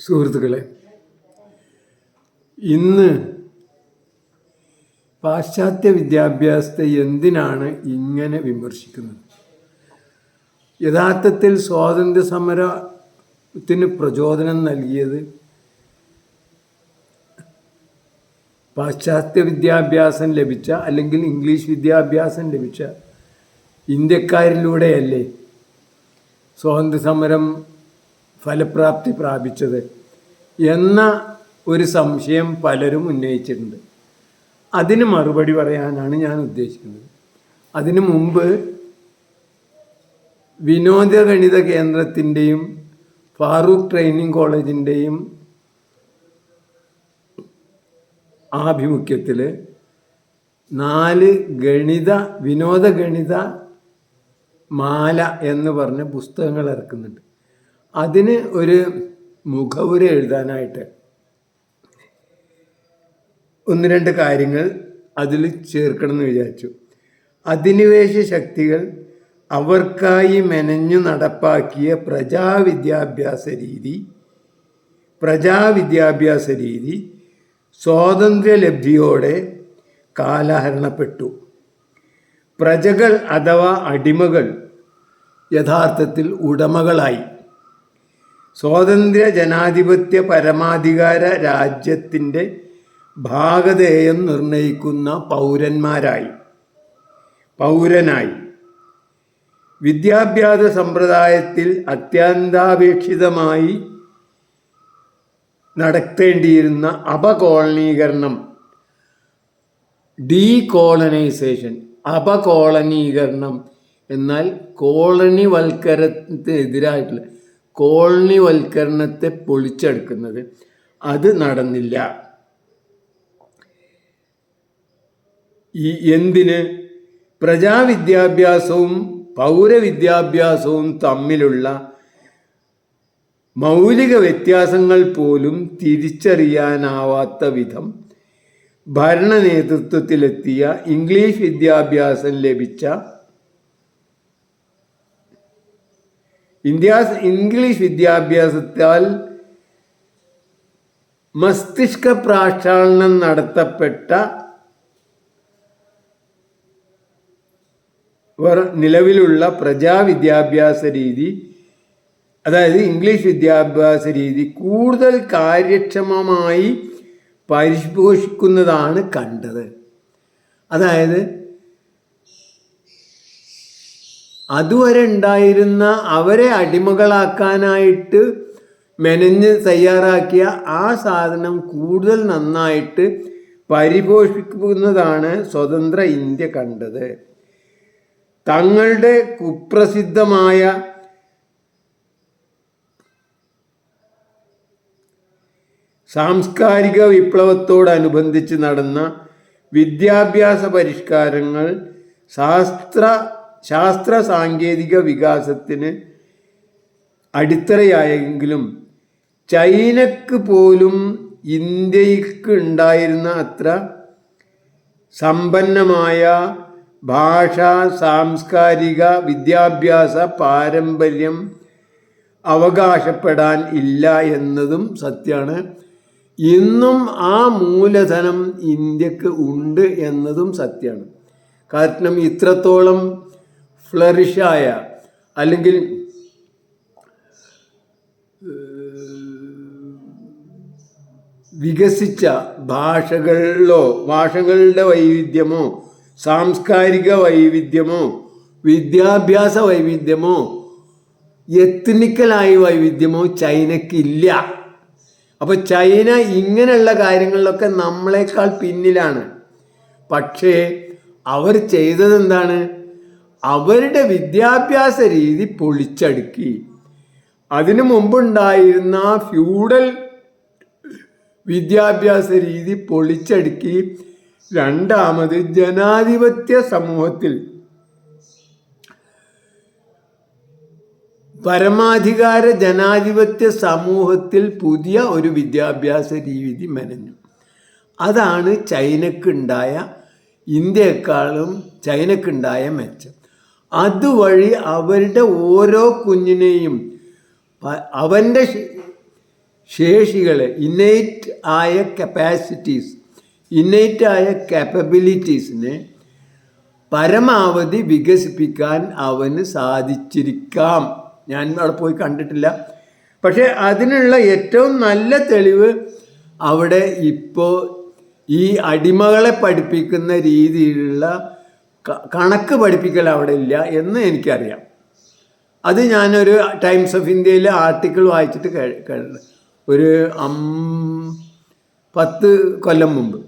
സുഹൃത്തുക്കളെ ഇന്ന് പാശ്ചാത്യ വിദ്യാഭ്യാസത്തെ എന്തിനാണ് ഇങ്ങനെ വിമർശിക്കുന്നത്? യഥാർത്ഥത്തിൽ സ്വാതന്ത്ര്യ സമരത്തിന് പ്രചോദനം നൽകിയത് പാശ്ചാത്യ വിദ്യാഭ്യാസം ലഭിച്ച അല്ലെങ്കിൽ ഇംഗ്ലീഷ് വിദ്യാഭ്യാസം ലഭിച്ച ഇന്ത്യക്കാരിലൂടെയല്ലേ സ്വാതന്ത്ര്യ സമരം ഫലപ്രാപ്തി പ്രാപിച്ചത് എന്ന ഒരു സംശയം പലരും ഉന്നയിച്ചിട്ടുണ്ട്. അതിന് മറുപടി പറയാനാണ് ഞാൻ ഉദ്ദേശിക്കുന്നത്. അതിനു മുമ്പ് വിനോദ ഗണിത കേന്ദ്രത്തിന്റെയും ഫാറൂഖ് ട്രെയിനിങ് കോളേജിന്റെയും ആഭിമുഖ്യത്തിൽ നാല് ഗണിത വിനോദ ഗണിത മാല എന്ന് പറഞ്ഞ് പുസ്തകങ്ങൾ ഇറക്കുന്നുണ്ട്. അതിന് ഒരു മുഖവുര എഴുതാനായിട്ട് ഒന്ന് രണ്ട് കാര്യങ്ങൾ അതിൽ ചേർക്കണം എന്ന് വിചാരിച്ചു. അധിനിവേശ ശക്തികൾ അവർക്കായി മെനഞ്ഞു നടപ്പാക്കിയ പ്രജാവിദ്യാഭ്യാസ രീതി പ്രജാവിദ്യാഭ്യാസ രീതി സ്വാതന്ത്ര്യലബ്ധിയോടെ കാലഹരണപ്പെട്ടു. പ്രജകൾ അഥവാ അടിമകൾ യഥാർത്ഥത്തിൽ ഉടമകളായി. സ്വാതന്ത്ര്യ ജനാധിപത്യ പരമാധികാര രാജ്യത്തിന്റെ ഭാഗധേയം നിർണയിക്കുന്ന പൗരന്മാരായി പൗരനായി. വിദ്യാഭ്യാസ സമ്പ്രദായത്തിൽ അത്യന്താപേക്ഷിതമായി നടത്തേണ്ടിയിരുന്ന അപകോളനീകരണം ഡീകോളനൈസേഷൻ അപകോളനീകരണം എന്നാൽ കോളനി വൽക്കരണത്തിനെതിരായിട്ടുള്ള കോളനി വൽക്കരണത്തെ പൊളിച്ചെടുക്കുന്നത്. അത് നടന്നില്ല. ഈ എന്തിന്? പ്രജാവിദ്യാഭ്യാസവും പൗരവിദ്യാഭ്യാസവും തമ്മിലുള്ള മൗലിക വ്യത്യാസങ്ങൾ പോലും തിരിച്ചറിയാനാവാത്ത വിധം ഭരണ നേതൃത്വത്തിലെത്തിയ ഇംഗ്ലീഷ് വിദ്യാഭ്യാസം ലഭിച്ച ഇന്ത്യ ഇംഗ്ലീഷ് വിദ്യാഭ്യാസത്താൽ മസ്തിഷ്ക പ്രാക്ഷാളനം നടത്തപ്പെട്ട നിലവിലുള്ള പ്രജാവിദ്യാഭ്യാസ രീതി അതായത് ഇംഗ്ലീഷ് വിദ്യാഭ്യാസ രീതി കൂടുതൽ കാര്യക്ഷമമായി പരിപോഷിക്കുന്നതാണ് കണ്ടത്. അതായത് അതുവരെ ഉണ്ടായിരുന്ന അവരെ അടിമകളാക്കാനായിട്ട് മെനഞ്ഞ് തയ്യാറാക്കിയ ആ സാധനം കൂടുതൽ നന്നായിട്ട് പരിപോഷിക്കുന്നതാണ് സ്വതന്ത്ര ഇന്ത്യ കണ്ടത്. തങ്ങളുടെ കുപ്രസിദ്ധമായ സാംസ്കാരിക വിപ്ലവത്തോടനുബന്ധിച്ച് നടന്ന വിദ്യാഭ്യാസ പരിഷ്കാരങ്ങൾ ശാസ്ത്ര ശാസ്ത്ര സാങ്കേതിക വികാസത്തിന് അടിത്തറയായെങ്കിലും ചൈനക്ക് പോലും ഇന്ത്യയ്ക്ക് ഉണ്ടായിരുന്ന അത്ര സമ്പന്നമായ ഭാഷ സാംസ്കാരിക വിദ്യാഭ്യാസ പാരമ്പര്യം അവകാശപ്പെടാൻ ഇല്ല എന്നതും സത്യമാണ് ഇന്നും ആ മൂലധനം ഇന്ത്യയ്ക്ക് ഉണ്ട് എന്നതും സത്യമാണ് കാരണം ഇത്രത്തോളം ഫ്ലറിഷായ അല്ലെങ്കിൽ വികസിച്ച ഭാഷകളിലോ ഭാഷകളുടെ വൈവിധ്യമോ സാംസ്കാരിക വൈവിധ്യമോ വിദ്യാഭ്യാസ വൈവിധ്യമോ എത്നിക്കലായ വൈവിധ്യമോ ചൈനക്കില്ല അപ്പോൾ ചൈന ഇങ്ങനെയുള്ള കാര്യങ്ങളിലൊക്കെ നമ്മളെക്കാൾ പിന്നിലാണ്. പക്ഷേ അവർ ചെയ്തത് എന്താണ് അവരുടെ വിദ്യാഭ്യാസ രീതി പൊളിച്ചടുക്കി. അതിനു മുമ്പുണ്ടായിരുന്ന ഫ്യൂഡൽ വിദ്യാഭ്യാസ രീതി പൊളിച്ചടുക്കി രണ്ടാമത് ജനാധിപത്യ സമൂഹത്തിൽ. പരമാധികാര ജനാധിപത്യ സമൂഹത്തിൽ പുതിയ ഒരു വിദ്യാഭ്യാസ രീതി മെനഞ്ഞു. അതാണ് ചൈനക്കുണ്ടായ ഇന്ത്യയെക്കാളും ചൈനക്കുണ്ടായ മെച്ചം. അതുവഴി അവരുടെ ഓരോ കുഞ്ഞിനെയും അവന്റെ ശേഷികളെ ഇന്നേറ്റ് ആയ കപ്പാസിറ്റീസ് ഇന്നേറ്റ് ആയ കാപ്പബിലിറ്റീസിനെ പരമാവധി വികസിപ്പിക്കാൻ അവന് സാധിച്ചിരിക്കാം. ഞാൻ അവിടെ പോയി കണ്ടിട്ടില്ല. പക്ഷേ അതിനുള്ള ഏറ്റവും നല്ല തെളിവ് അവിടെ ഇപ്പോൾ ഈ അടിമകളെ പഠിപ്പിക്കുന്ന രീതിയിലുള്ള കണക്ക് പഠിപ്പിക്കൽ അവിടെ ഇല്ല എന്ന് എനിക്കറിയാം. അത് ഞാനൊരു ടൈംസ് ഓഫ് ഇന്ത്യയിലെ ആർട്ടിക്കിൾ വായിച്ചിട്ട് ഒരു പത്ത് കൊല്ലം മുമ്പ്.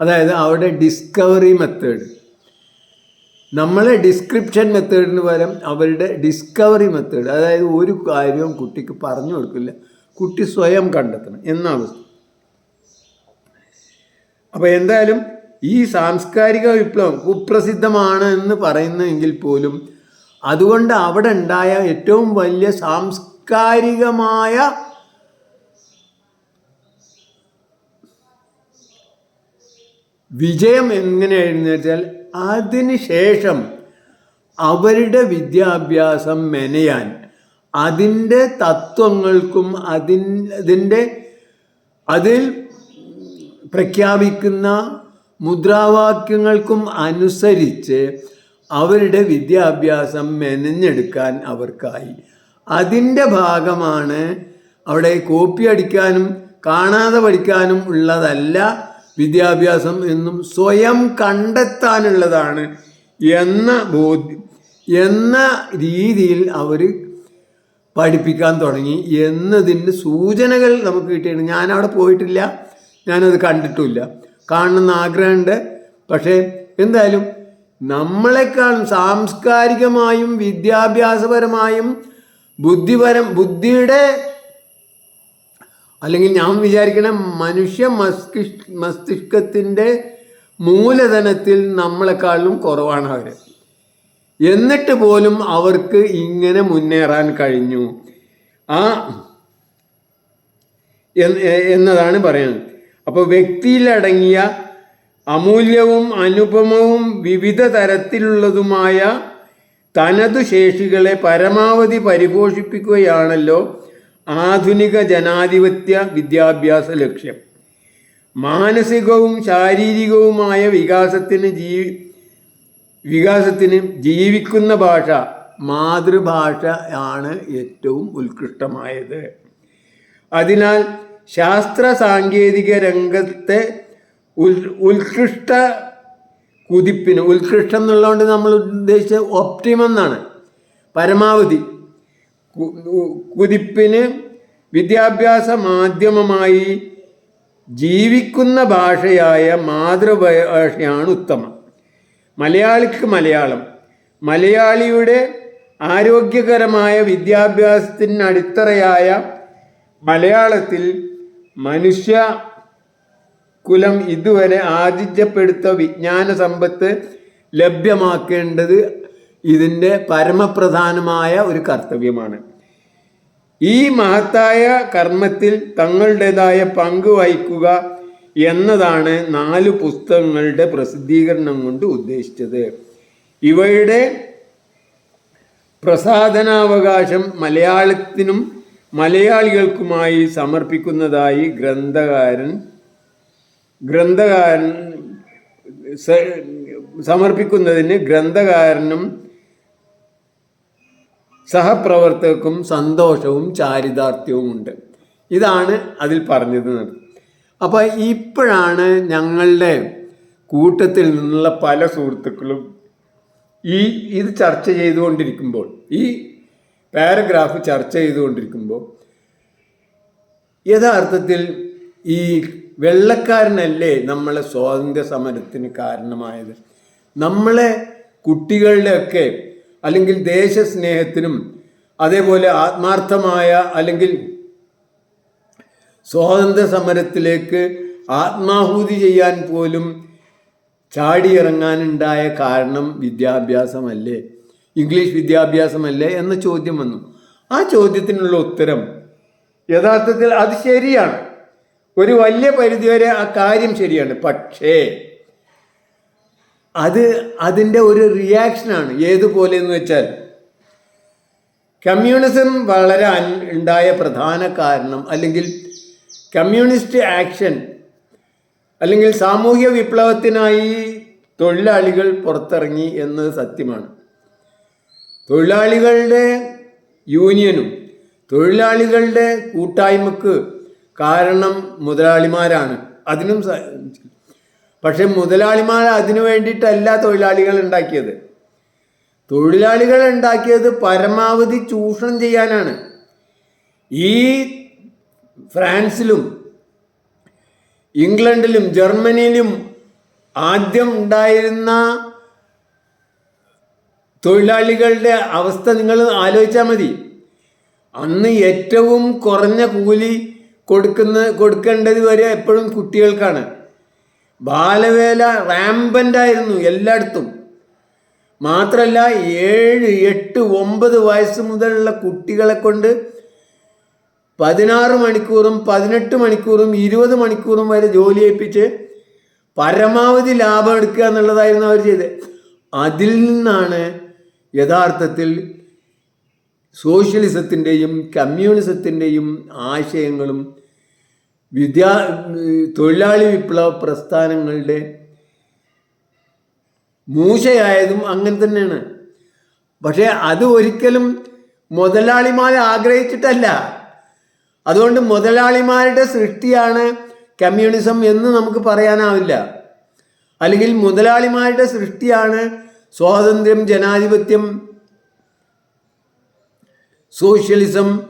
അതായത് അവിടെ ഡിസ്കവറി മെത്തേഡ് നമ്മളെ ഡിസ്ക്രിപ്ഷൻ മെത്തേഡിന് പകരം അവരുടെ ഡിസ്കവറി മെത്തേഡ് അതായത് ഒരു കാര്യവും കുട്ടിക്ക് പറഞ്ഞു കൊടുക്കില്ല. കുട്ടി സ്വയം കണ്ടെത്തണം. എന്നാണ് അപ്പോൾ എന്തായാലും ഈ സാംസ്കാരിക വിപ്ലവം കുപ്രസിദ്ധമാണ് എന്ന് പറയുന്നെങ്കിൽ പോലും അതുകൊണ്ട് അവിടെ ഉണ്ടായ ഏറ്റവും വലിയ സാംസ്കാരികമായ വിജയം എങ്ങനെയായിരുന്നു വെച്ചാൽ അതിന് ശേഷം അവരുടെ വിദ്യാഭ്യാസം മെനയാൻ അതിന്റെ തത്വങ്ങൾക്കും അതിൻ അതിന്റെ അതിൽ പ്രഖ്യാപിക്കുന്ന മുദ്രാവാക്യങ്ങൾക്കും അനുസരിച്ച് അവരുടെ വിദ്യാഭ്യാസം മെനഞ്ഞെടുക്കാൻ അവർക്കായി. അതിന്റെ ഭാഗമാണ് അവിടെ കോപ്പി അടിക്കാനും കാണാതെ പഠിക്കാനും ഉള്ളതല്ല വിദ്യാഭ്യാസം എന്നും സ്വയം കണ്ടെത്താനുള്ളതാണ് എന്ന ബോധ്യം എന്ന രീതിയിൽ അവർ പഠിപ്പിക്കാൻ തുടങ്ങി എന്നതിന്റെ സൂചനകൾ നമുക്ക് കിട്ടിയിട്ടുണ്ട്. ഞാൻ അവിടെ പോയിട്ടില്ല ഞാനത് കണ്ടിട്ടുമില്ല. കാണണമെന്ന് ആഗ്രഹമുണ്ട്. പക്ഷേ എന്തായാലും നമ്മളെക്കാളും സാംസ്കാരികമായും വിദ്യാഭ്യാസപരമായും ബുദ്ധിപരം ബുദ്ധിയുടെ അല്ലെങ്കിൽ ഞാൻ വിചാരിക്കണ മനുഷ്യ മസ്തിഷ് മസ്തിഷ്കത്തിന്റെ മൂലധനത്തിൽ നമ്മളെക്കാളും കുറവാണ് അവർ എന്നിട്ട് പോലും അവർക്ക് ഇങ്ങനെ മുന്നേറാൻ കഴിഞ്ഞു. ആ എന്ന് എന്നതാണ് പറയുന്നത്. അപ്പോൾ വ്യക്തിയിലടങ്ങിയ അമൂല്യവും അനുപമവും വിവിധ തരത്തിലുള്ളതുമായ തനതു ശേഷികളെ പരമാവധി പരിപോഷിപ്പിക്കുകയാണല്ലോ ആധുനിക ജനാധിപത്യ വിദ്യാഭ്യാസ ലക്ഷ്യം. മാനസികവും ശാരീരികവുമായ വികാസത്തിന് ജീ വികാസത്തിന് ജീവിക്കുന്ന ഭാഷ മാതൃഭാഷ ആണ് ഏറ്റവും ഉത്കൃഷ്ടമായത്. അതിനാൽ ശാസ്ത്ര സാങ്കേതിക രംഗത്തെ ഉൽ ഉത്കൃഷ്ട കുതിപ്പിന് ഉത്കൃഷ്ടം എന്നുള്ളതുകൊണ്ട് നമ്മൾ ഉദ്ദേശിച്ച ഒപ്റ്റിമം എന്നാണ് പരമാവധി കുതിപ്പിന് വിദ്യാഭ്യാസ മാധ്യമമായി ജീവിക്കുന്ന ഭാഷയായ മാതൃഭാഷയാണ് ഉത്തമം. മലയാളിക്ക് മലയാളം. മലയാളിയുടെ ആരോഗ്യകരമായ വിദ്യാഭ്യാസത്തിന് അടിത്തറയായ മലയാളത്തിൽ മനുഷ്യ കുലം ഇതുവരെ ആതിഥ്യപ്പെടുത്ത വിജ്ഞാന സമ്പത്ത് ലഭ്യമാക്കേണ്ടത് ഇതിന്റെ പരമപ്രധാനമായ ഒരു കർത്തവ്യമാണ്. ഈ മഹത്തായ കർമ്മത്തിൽ തങ്ങളുടേതായ പങ്ക് വഹിക്കുക എന്നതാണ് നാല് പുസ്തകങ്ങളുടെ പ്രസിദ്ധീകരണം കൊണ്ട് ഉദ്ദേശിച്ചത്. ഇവയുടെ പ്രസാധനാവകാശം മലയാളത്തിനും മലയാളികൾക്കുമായി സമർപ്പിക്കുന്നതായി ഗ്രന്ഥകാരൻ ഗ്രന്ഥകാരൻ സമർപ്പിക്കുന്നതിന് ഗ്രന്ഥകാരനും സഹപ്രവർത്തകർക്കും സന്തോഷവും ചാരിതാർത്ഥ്യവും ഉണ്ട് ഇതാണ് അതിൽ പറഞ്ഞത്. അപ്പോൾ ഇപ്പോഴാണ് ഞങ്ങളുടെ കൂട്ടത്തിൽ നിന്നുള്ള പല സുഹൃത്തുക്കളും ഈ ഇത് ചർച്ച ചെയ്തുകൊണ്ടിരിക്കുമ്പോൾ ഈ പാരഗ്രാഫ് ചർച്ച ചെയ്തുകൊണ്ടിരിക്കുമ്പോൾ യഥാർത്ഥത്തിൽ ഈ വെള്ളക്കാരനല്ലേ നമ്മളെ സ്വാതന്ത്ര്യ സമരത്തിന് കാരണമായത്? നമ്മളെ കുട്ടികളുടെയൊക്കെ അല്ലെങ്കിൽ ദേശസ്നേഹത്തിനും അതേപോലെ ആത്മാർത്ഥമായ അല്ലെങ്കിൽ സ്വാതന്ത്ര്യ സമരത്തിലേക്ക് ആത്മാഹൂതി ചെയ്യാൻ പോലും ചാടിയിറങ്ങാനുണ്ടായ കാരണം വിദ്യാഭ്യാസമല്ലേ? ഇംഗ്ലീഷ് വിദ്യാഭ്യാസമല്ലേ എന്ന ചോദ്യം വന്നു. ആ ചോദ്യത്തിനുള്ള ഉത്തരം യഥാർത്ഥത്തിൽ അത് ശരിയാണ്. ഒരു വലിയ പരിധിവരെ ആ കാര്യം ശരിയാണ്. പക്ഷേ അത് അതിന്റെ ഒരു റിയാക്ഷനാണ്. ഏതുപോലെ എന്ന് വെച്ചാൽ കമ്മ്യൂണിസം വളരാൻ ഉണ്ടായ പ്രധാന കാരണം അല്ലെങ്കിൽ കമ്മ്യൂണിസ്റ്റ് ആക്ഷൻ അല്ലെങ്കിൽ സാമൂഹ്യ വിപ്ലവത്തിനായി തൊഴിലാളികൾ പുറത്തിറങ്ങി എന്നത് സത്യമാണ്. തൊഴിലാളികളുടെ യൂണിയനും തൊഴിലാളികളുടെ കൂട്ടായ്മക്ക് കാരണം മുതലാളിമാരാണ്. അതിനും പക്ഷെ മുതലാളിമാർ അതിനു വേണ്ടിയിട്ടല്ല തൊഴിലാളികൾ ഉണ്ടാക്കിയത്. തൊഴിലാളികൾ ഉണ്ടാക്കിയത് പരമാവധി ചൂഷണം ചെയ്യാനാണ്. ഈ ഫ്രാൻസിലും ഇംഗ്ലണ്ടിലും ജർമ്മനിയിലും ആദ്യം ഉണ്ടായിരുന്ന തൊഴിലാളികളുടെ അവസ്ഥ നിങ്ങൾ ആലോചിച്ചാൽ മതി. അന്ന് ഏറ്റവും കുറഞ്ഞ കൂലി കൊടുക്കുന്ന കൊടുക്കേണ്ടത് വരെ എപ്പോഴും കുട്ടികൾക്കാണ്. ബാലവേല റാമ്പന്റായിരുന്നു എല്ലായിടത്തും. മാത്രമല്ല ഏഴ് എട്ട് ഒമ്പത് വയസ്സ് മുതലുള്ള കുട്ടികളെ കൊണ്ട് പതിനാറ് മണിക്കൂറും പതിനെട്ട് മണിക്കൂറും ഇരുപത് മണിക്കൂറും വരെ ജോലി ഏൽപ്പിച്ച് പരമാവധി ലാഭം എടുക്കുക എന്നുള്ളതായിരുന്നു അവർ ചെയ്തത്. അതിൽ നിന്നാണ് യഥാർത്ഥത്തിൽ സോഷ്യലിസത്തിന്റെയും കമ്മ്യൂണിസത്തിന്റെയും ആശയങ്ങളും വിദ്യാ തൊഴിലാളി വിപ്ലവ പ്രസ്ഥാനങ്ങളുടെ മൂശയായതും അങ്ങനെ തന്നെയാണ്. പക്ഷേ അത് ഒരിക്കലും മുതലാളിമാർ ആഗ്രഹിച്ചിട്ടല്ല. അതുകൊണ്ട് മുതലാളിമാരുടെ സൃഷ്ടിയാണ് കമ്മ്യൂണിസം എന്ന് നമുക്ക് പറയാനാവില്ല. അല്ലെങ്കിൽ മുതലാളിമാരുടെ സൃഷ്ടിയാണ് സ്വാതന്ത്ര്യം ജനാധിപത്യം സോഷ്യലിസം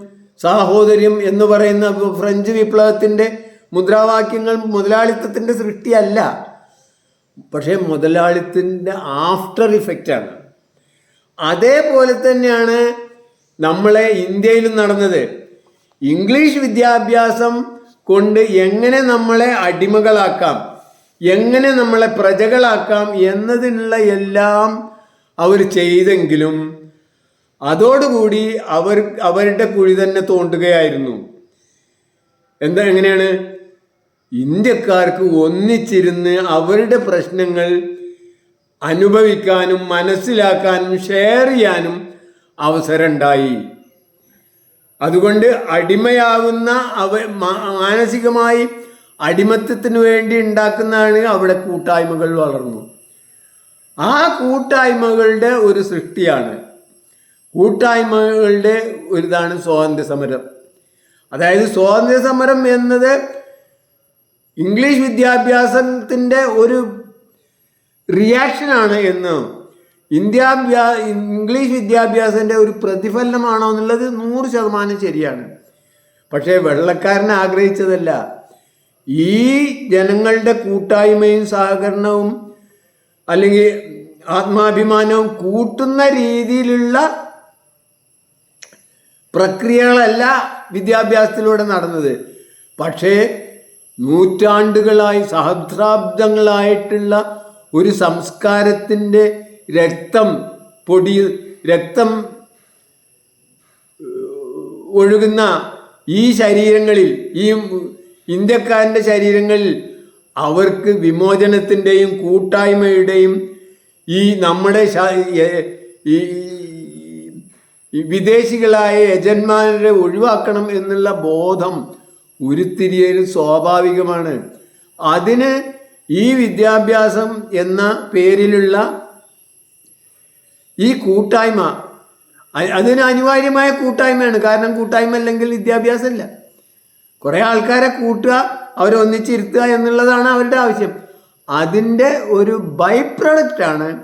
സാഹോദര്യം എന്ന് പറയുന്ന ഫ്രഞ്ച് വിപ്ലവത്തിന്റെ മുദ്രാവാക്യങ്ങൾ മുതലാളിത്തത്തിന്റെ സൃഷ്ടിയല്ല. പക്ഷേ മുതലാളിത്തിന്റെ ആഫ്റ്റർ ഇഫക്റ്റാണ്. അതേപോലെ തന്നെയാണ് നമ്മളെ ഇന്ത്യയിലും നടന്നത്. ഇംഗ്ലീഷ് വിദ്യാഭ്യാസം കൊണ്ട് എങ്ങനെ നമ്മളെ അടിമകളാക്കാം? എങ്ങനെ നമ്മളെ പ്രജകളാക്കാം എന്നതിനുള്ള എല്ലാം അവർ ചെയ്തെങ്കിലും അതോടുകൂടി അവർ അവരുടെ കുഴി തന്നെ തോണ്ടുകയായിരുന്നു. എന്താ എങ്ങനെയാണ്? ഇന്ത്യക്കാർക്ക് ഒന്നിച്ചിരുന്ന് അവരുടെ പ്രശ്നങ്ങൾ അനുഭവിക്കാനും മനസ്സിലാക്കാനും ഷെയർ ചെയ്യാനും അവസരമുണ്ടായി. അതുകൊണ്ട് അടിമയാവുന്ന അവ മാനസികമായി അടിമത്തത്തിന് വേണ്ടി ഉണ്ടാക്കുന്നതാണ് അവിടെ കൂട്ടായ്മകൾ വളർന്നു. ആ കൂട്ടായ്മകളുടെ ഒരു സൃഷ്ടിയാണ്. കൂട്ടായ്മകളുടെ ഒരിതാണ് സ്വാതന്ത്ര്യ സമരം. അതായത് സ്വാതന്ത്ര്യ സമരം എന്നത് ഇംഗ്ലീഷ് വിദ്യാഭ്യാസത്തിന്റെ ഒരു റിയാക്ഷനാണ് എന്ന് ഇന്ത്യ ഇംഗ്ലീഷ് വിദ്യാഭ്യാസത്തിന്റെ ഒരു പ്രതിഫലനമാണോ എന്നുള്ളത് നൂറ് ശതമാനം ശരിയാണ്. പക്ഷേ വെള്ളക്കാരനെ ആഗ്രഹിച്ചതല്ല. ഈ ജനങ്ങളുടെ കൂട്ടായ്മയും സഹകരണവും അല്ലെങ്കിൽ ആത്മാഭിമാനവും കൂട്ടുന്ന രീതിയിലുള്ള പ്രക്രിയകളല്ല വിദ്യാഭ്യാസത്തിലൂടെ നടന്നത്. പക്ഷേ നൂറ്റാണ്ടുകളായി സഹസ്രാബ്ദങ്ങളായിട്ടുള്ള ഒരു സംസ്കാരത്തിന്റെ രക്തം പൊടി രക്തം ഒഴുകുന്ന ഈ ശരീരങ്ങളിൽ ഈ ഇന്ത്യക്കാരന്റെ ശരീരങ്ങളിൽ അവർക്ക് വിമോചനത്തിന്റെയും കൂട്ടായ്മയുടെയും ഈ നമ്മുടെ ഈ വിദേശികളായ യജന്മാരെ ഒഴിവാക്കണം എന്നുള്ള ബോധം ഉരുത്തിരിയൽ സ്വാഭാവികമാണ്. അതിന് ഈ വിദ്യാഭ്യാസം എന്ന പേരിലുള്ള ഈ കൂട്ടായ്മ അതിന് അനിവാര്യമായ കൂട്ടായ്മയാണ്. കാരണം കൂട്ടായ്മ അല്ലെങ്കിൽ വിദ്യാഭ്യാസമില്ല. കുറേ ആൾക്കാരെ കൂട്ടുക അവരെ ഒന്നിച്ചിരുത്തുക എന്നുള്ളതാണ് അവരുടെ ആവശ്യം. അതിന്റെ ഒരു ബൈ പ്രൊഡക്റ്റാണ്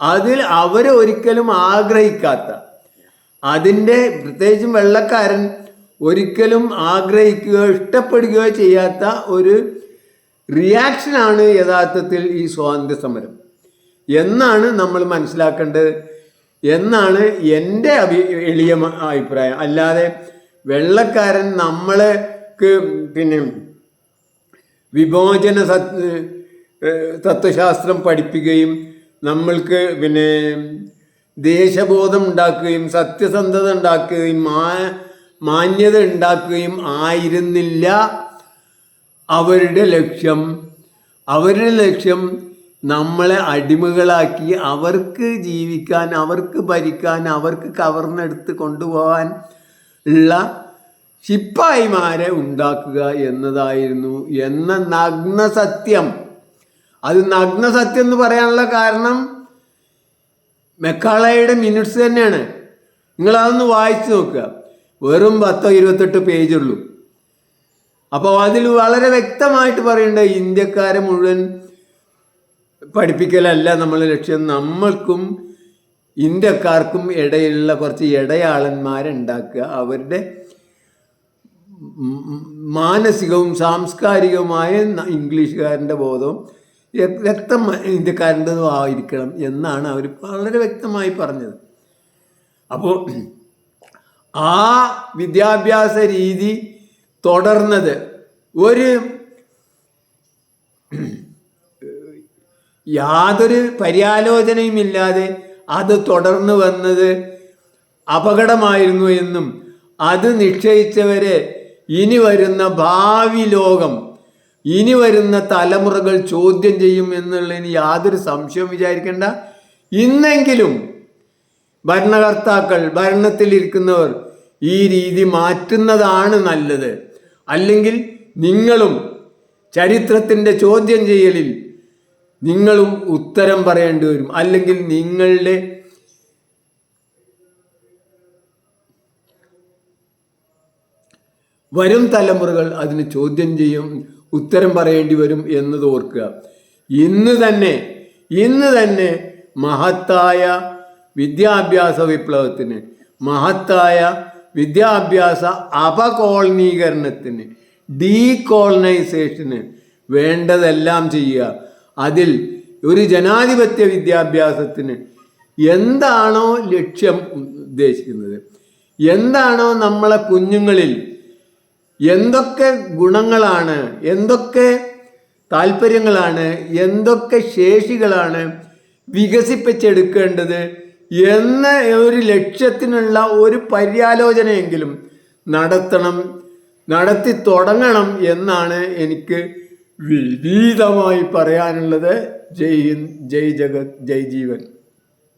അതിൽ അവർ ഒരിക്കലും ആഗ്രഹിക്കാത്ത. അതിന്റെ പ്രത്യേകിച്ചും വെള്ളക്കാരൻ ഒരിക്കലും ആഗ്രഹിക്കുകയോ ഇഷ്ടപ്പെടുകയോ ചെയ്യാത്ത ഒരു റിയാക്ഷനാണ് യഥാർത്ഥത്തിൽ ഈ സ്വാതന്ത്ര്യ സമരം. എന്നാണ് നമ്മൾ മനസ്സിലാക്കേണ്ടത്. എന്നാണ് എന്റെ അഭി എളിയ അഭിപ്രായം. അല്ലാതെ വെള്ളക്കാരൻ നമ്മൾക്ക് പിന്നെ വിമോചന തത്വശാസ്ത്രം പഠിപ്പിക്കുകയും നമ്മൾക്ക് പിന്നെ ദേശബോധം ഉണ്ടാക്കുകയും സത്യസന്ധത ഉണ്ടാക്കുകയും മാ മാന്യത ഉണ്ടാക്കുകയും ആയിരുന്നില്ല അവരുടെ ലക്ഷ്യം. അവരുടെ ലക്ഷ്യം നമ്മളെ അടിമകളാക്കി അവർക്ക് ജീവിക്കാൻ അവർക്ക് ഭരിക്കാൻ അവർക്ക് കവർന്നെടുത്ത് കൊണ്ടുപോകാൻ ഉള്ള ശിപ്പായിമാരെ ഉണ്ടാക്കുക എന്നതായിരുന്നു എന്ന നഗ്ന സത്യം അത് നഗ്ന സത്യം എന്ന് പറയാനുള്ള കാരണം മെക്കാളയുടെ മിനിറ്റ്സ് തന്നെയാണ്. നിങ്ങൾ അതൊന്ന് വായിച്ചു നോക്കുക. വെറും പത്തോ ഇരുപത്തെട്ട് പേജുള്ളൂ അപ്പോൾ അതിൽ വളരെ വ്യക്തമായിട്ട് പറയേണ്ടത് ഇന്ത്യക്കാരെ മുഴുവൻ പഠിപ്പിക്കലല്ല നമ്മളെ ലക്ഷ്യം. നമ്മൾക്കും ഇന്ത്യക്കാർക്കും ഇടയിലുള്ള കുറച്ച് ഇടയാളന്മാരുണ്ടാക്കുക അവരുടെ മാനസികവും സാംസ്കാരികവുമായ ഇംഗ്ലീഷുകാരന്റെ ബോധവും വ്യക്തം ഇന്ത്യക്കാരന്റെതും ആയിരിക്കണം എന്നാണ് അവർ വളരെ വ്യക്തമായി പറഞ്ഞത്. അപ്പോൾ ആ വിദ്യാഭ്യാസ രീതി തുടർന്നത് ഒരു യാതൊരു പര്യാലോചനയുമില്ലാതെ അത് തുടർന്ന് വന്നത് അപകടമായിരുന്നു എന്നും അത് നിശ്ചയിച്ചവരെ ഇനി വരുന്ന ഭാവി ലോകം ഇനി വരുന്ന തലമുറകൾ ചോദ്യം ചെയ്യും എന്നുള്ളതിന് യാതൊരു സംശയവും വിചാരിക്കേണ്ട. ഇന്നെങ്കിലും ഭരണകർത്താക്കൾ ഭരണത്തിലിരിക്കുന്നവർ ഈ രീതി മാറ്റുന്നതാണ് നല്ലത്. അല്ലെങ്കിൽ നിങ്ങളും ചരിത്രത്തിന്റെ ചോദ്യം ചെയ്യലിൽ നിങ്ങളും ഉത്തരം പറയേണ്ടി വരും. അല്ലെങ്കിൽ നിങ്ങളുടെ വരും തലമുറകൾ അതിന് ചോദ്യം ചെയ്യും ഉത്തരം പറയേണ്ടി വരും എന്നത് ഓർക്കുക. ഇന്ന് തന്നെ ഇന്ന് തന്നെ മഹത്തായ വിദ്യാഭ്യാസ വിപ്ലവത്തിന് മഹത്തായ വിദ്യാഭ്യാസ അപകോളനീകരണത്തിന് ഡീകോളനൈസേഷന് വേണ്ടതെല്ലാം ചെയ്യുക. അതിൽ ഒരു ജനാധിപത്യ വിദ്യാഭ്യാസത്തിന് എന്താണോ ലക്ഷ്യം ഉദ്ദേശിക്കുന്നത് എന്താണോ നമ്മളെ കുഞ്ഞുങ്ങളിൽ എന്തൊക്കെ ഗുണങ്ങളാണ് എന്തൊക്കെ താല്പര്യങ്ങളാണ് എന്തൊക്കെ ശേഷികളാണ് വികസിപ്പിച്ചെടുക്കേണ്ടത് എന്ന ഒരു ലക്ഷ്യത്തിനുള്ള ഒരു പര്യാലോചനയെങ്കിലും നടത്തണം നടത്തി തുടങ്ങണം എന്നാണ് എനിക്ക് വിനീതമായി പറയാനുള്ളത്. ജയ് ഹിന്ദ് ജയ് ജഗത് ജയ് ജീവൻ.